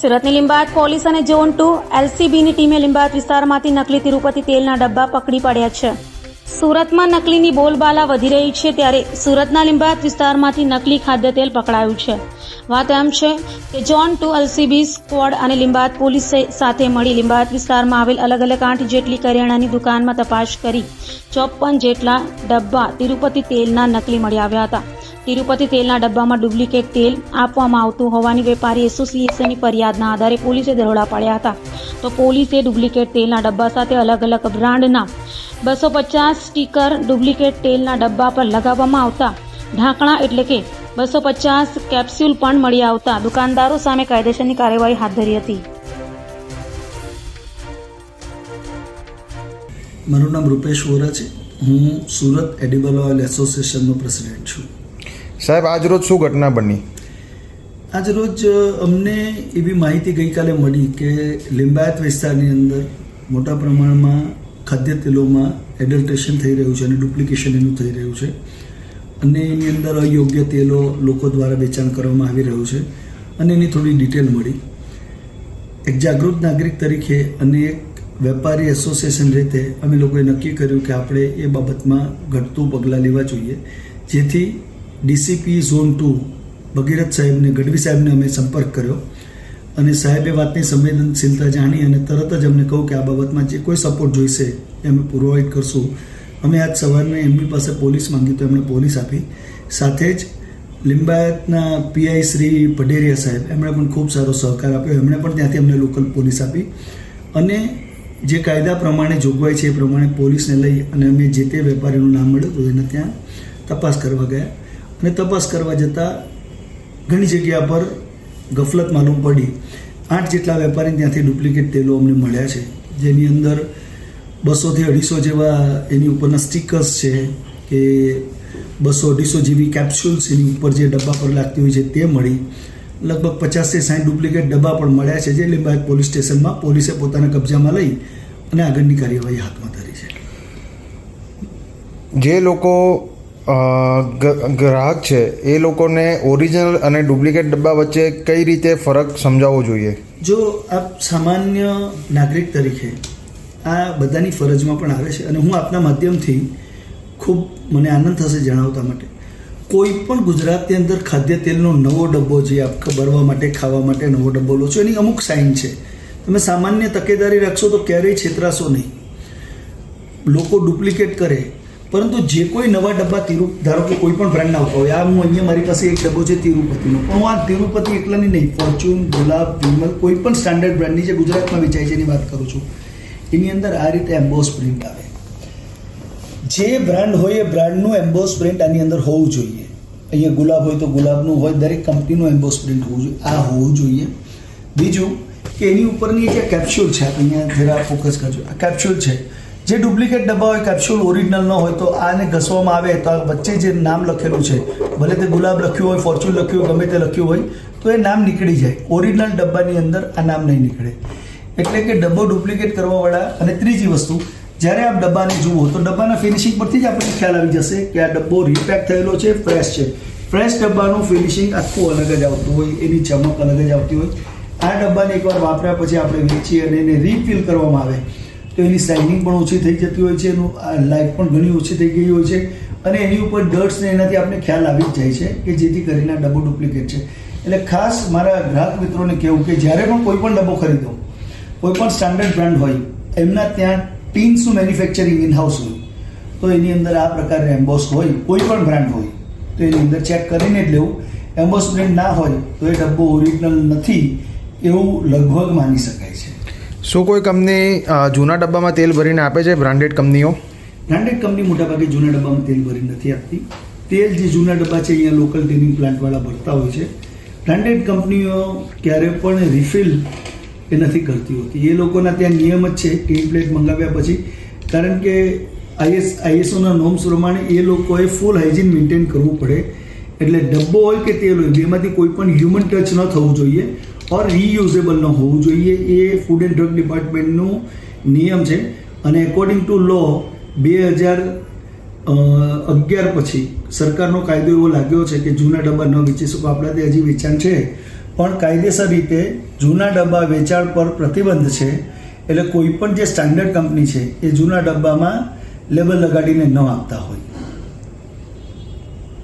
સુરતની લીંબાત પોલીસ અને zone two એલસીબીની ટીમે લીંબાત વિસ્તારમાંથી નકલી તિરુપતિ તેલના ડબ્બા પકડી પાડ્યા છે. સુરતમાં નકલીની બોલબાલા વધી રહી છે ત્યારે સુરતના લીંબાત વિસ્તારમાંથી નકલી ખાદ્ય તેલ પકડાયું છે. વાત એમ છે કે ઝોન ટુ એલસીબી સ્ક્વોડ અને લીંબાત પોલીસ સાથે મળી લીંબાત વિસ્તારમાં આવેલ અલગ અલગ આઠ જેટલી કરિયાણાની દુકાનમાં તપાસ કરી ચોપન જેટલા ડબ્બા તિરુપતિ તેલના નકલી મળી આવ્યા હતા. તિરુપતિ તેલના ડબ્બામાં ડુપ્લિકેટ તેલ આપવામાં આવતું હોવાની વેપારી એસોસિએશનની ફરિયાદના આધારે પોલીસે દરોડા પાડ્યા હતા. તો પોલીસે ડુપ્લિકેટ તેલના ડબ્બા સાથે અલગ અલગ બ્રાન્ડના બસો પચાસ સ્ટીકર ડુપ્લિકેટ તેલના ડબ્બા પર લગાવવામાં આવતા. ઢાંકણા એટલે કે બસો પચાસ કેપ્સ્યુલ પણ મળી આવતા. દુકાનદારો સામે કાયદેસરની કાર્યવાહી હાથ ધરી હતી. મારું નામ રૂપેશ વોરા છે. હું સુરત એડિબલ ઓઇલ એસોસિએશનનો પ્રેસિડેન્ટ છું. સાહેબ, આજ રોજ શું ઘટના બની? આજ રોજ અમને એવી માહિતી ગઈકાલે મળી કે લિંબાયત વિસ્તારની અંદર મોટા પ્રમાણમાં ખાદ્ય તેલોમાં એડલ્ટ્રેશન થઈ રહ્યું છે અને ડુપ્લિકેશન એનું થઈ રહ્યું છે. અને એની અંદર અયોગ્ય તેલો લોકો દ્વારા વેચાણ કરવામાં આવી રહ્યું છે. અને એની થોડી ડિટેલ મળી. એક જાગૃત નાગરિક તરીકે અને એક વેપારી એસોસિએશન રીતે અમે લોકોએ નક્કી કર્યું કે આપણે એ બાબતમાં ઘટતું પગલાં લેવા જોઈએ. જેથી ડીસીપી ઝોન ટુ ભગીરથ સાહેબને, ગઢવી સાહેબને અમે સંપર્ક કર્યો. અને સાહેબે વાતની સંવેદનશીલતા જાણી અને તરત જ અમને કહું કે આ બાબતમાં જે કોઈ સપોર્ટ જોઈશે એ અમે પ્રોવાઈડ કરશું. અમે આજ સવારને એમની પાસે પોલીસ માંગી તો એમણે પોલીસ આપી. સાથે જ લિંબાયતના પીઆઈ શ્રી પઢેરિયા સાહેબ એમણે પણ ખૂબ સારો સહકાર આપ્યો. એમણે પણ ત્યાંથી અમને લોકલ પોલીસ આપી. અને જે કાયદા પ્રમાણે જોગવાઈ છે એ પ્રમાણે પોલીસને લઈ અને અમે જે તે વેપારીનું નામ મળ્યું એને ત્યાં તપાસ કરવા ગયા. અને તપાસ કરવા જતાં ઘણી જગ્યા પર ગફલત માલુમ પડી. આઠ જેટલા વેપારી ત્યાંથી ડુપ્લિકેટ તેલો અમને મળ્યા છે. જેની અંદર બસોથી અઢીસો જેવા એની ઉપરના સ્ટીકર્સ છે કે બસો અઢીસો જેવી કેપ્સ્યુલ્સ એની ઉપર જે ડબ્બા પર લાગતી હોય છે તે મળી. લગભગ પચાસથી સાઠ ડુપ્લિકેટ ડબ્બા પણ મળ્યા છે જે લીંબાયત પોલીસ સ્ટેશનમાં પોલીસે પોતાના કબજામાં લઈ અને આગળની કાર્યવાહી હાથમાં ધરી છે. જે લોકો ગ્રાહક છે, એ લોકોને ઓરિજિનલ અને ડુપ્લિકેટ ડબ્બા વચ્ચે કઈ રીતે ફરક સમજાવવો જોઈએ? જો આપ સામાન્ય નાગરિક તરીકે આ બધાની ફરજમાં પણ આવે છે અને હું આપના માધ્યમથી ખૂબ મને આનંદ થશે જણાવતા માટે. કોઈ પણ ગુજરાતની અંદર ખાદ્ય તેલનો નવો ડબ્બો જે આપ ભરવા માટે, ખાવા માટે નવો ડબ્બો લો છો, એની અમુક સાઇન છે. તમે સામાન્ય તકેદારી રાખશો તો ક્યારેય છેતરાશો નહીં. લોકો ડુપ્લિકેટ કરે પરંતુ જે કોઈ નવા ડબ્બા તિરુ ધારો કે કોઈ પણ બ્રાન્ડના આવતા હોય આ હું અહીંયા મારી પાસે એક ડબ્બો છે તિરુપતિનો. પણ હું આ તિરુપતિ એકલાની નહીં ફોર્ચ્યુન ગુલાબ, વિમલ, કોઈ પણ સ્ટાન્ડર્ડ બ્રાન્ડની જે ગુજરાતમાં વેચાય છે એની વાત કરું છું. એની અંદર આ રીતે એમ્બોસ પ્રિન્ટ આવે. જે બ્રાન્ડ હોય એ બ્રાન્ડનું એમ્બોસ પ્રિન્ટ આની અંદર હોવું જોઈએ. અહીંયા ગુલાબ હોય તો ગુલાબનું હોય, દરેક કંપનીનું એમ્બોસ પ્રિન્ટ હોવું જોઈએ. આ હોવું જોઈએ. બીજું કે એની ઉપરની જે કેપ્સ્યુલ છે અહીંયા જરા ફોકસ કરજો. આ કેપ્સ્યુલ છે જે ડુપ્લિકેટ ડબ્બા હોય કેપ્સ્યુલ ઓરિજિનલ ન હોય તો આને ઘસવામાં આવે તો આ વચ્ચે જે નામ લખેલું છે, ભલે તે ગુલાબ લખ્યું હોય ફોર્ચ્યુન લખ્યું હોય, ગમે તે લખ્યું હોય, તો એ નામ નીકળી જાય. ઓરિજિનલ ડબ્બાની અંદર આ નામ નહીં નીકળે. એટલે કે ડબ્બો ડુપ્લિકેટ કરવાવાળા અને ત્રીજી વસ્તુ, જ્યારે આપ ડબ્બાને જુઓ, તો ડબ્બાના ફિનિશિંગ પરથી જ આપણને ખ્યાલ આવી જશે કે આ ડબ્બો રીપેક થયેલો છે ફ્રેશ છે. ફ્રેશ ડબ્બાનું ફિનિશિંગ આખું અલગ જ આવતું હોય, એની ચમક અલગ જ આવતી હોય. આ ડબ્બાને એકવાર વાપર્યા પછી આપણે વેચીએ અને એને રિફિલ કરવામાં આવે. તો એની શાઇનિંગ પણ ઓછી થઈ જતી હોય છે, એનું લાઇફ પણ ઘણી ઓછી થઈ ગઈ હોય છે. અને એની ઉપર ડર્ટ્સ ને એનાથી આપણે ખ્યાલ આવી જ જાય છે કે જેથી કરીને આ ડબ્બો ડુપ્લિકેટ છે. એટલે ખાસ મારા ગ્રાહક મિત્રોને કહેવું કે જ્યારે પણ કોઈ પણ ડબ્બો ખરીદો, કોઈ પણ સ્ટાન્ડર્ડ બ્રાન્ડ હોય, એમના ત્યાં ટીન્સનું મેન્યુફેક્ચરિંગ ઇન હાઉસ હોય. તો એની અંદર આ પ્રકારે એમ્બોસ હોય, કોઈ પણ બ્રાન્ડ હોય, તો એની અંદર ચેક કરીને જ લેવું. એમ્બોસ બ્રાન્ડ ના હોય, તો એ ડબ્બો ઓરિજિનલ નથી, એવું લગભગ માની શકાય છે. શું કોઈ કંપની જૂના ડબ્બામાં તેલ ભરીને આપે છે બ્રાન્ડેડ કંપનીઓ? બ્રાન્ડેડ કંપની મોટાભાગે જૂના ડબ્બામાં તેલ ભરી નથી આપતી. તેલ જે જૂના ડબ્બા છે, અહીંયા લોકલ ટેનિંગ પ્લાન્ટવાળા ભરતા હોય છે. બ્રાન્ડેડ કંપનીઓ ક્યારે પણ રિફિલ એ નથી કરતી હોતી. એ લોકોના ત્યાં નિયમ જ છે કે પ્લેટ મંગાવ્યા પછી. કારણ કે આઈએસ, આઈએસઓના નોર્મ્સ પ્રમાણે એ લોકોએ ફૂલ હાઇજીન મેન્ટેન કરવું પડે. એટલે ડબ્બો હોય કે તેલ હોય, બેમાંથી કોઈ પણ હ્યુમન ટચ ન થવું જોઈએ. ઓર રીયુઝેબલ ન હોવું જોઈએ. એ ફૂડ એન્ડ ડ્રગ ડિપાર્ટમેન્ટનું નિયમ છે. અને એકોર્ડિંગ ટુ લો બે હજાર અગિયાર પછી સરકારનો કાયદો એવો લાગ્યો છે કે જૂના ડબ્બા ન વેચી શકો. આપણા ત્યાં હજી વેચાણ છે. પણ કાયદેસર રીતે જૂના ડબ્બા વેચાણ પર પ્રતિબંધ છે. એટલે કોઈ પણ જે સ્ટાન્ડર્ડ કંપની છે, એ જૂના ડબ્બામાં લેબલ લગાડીને ન આપતા હોય.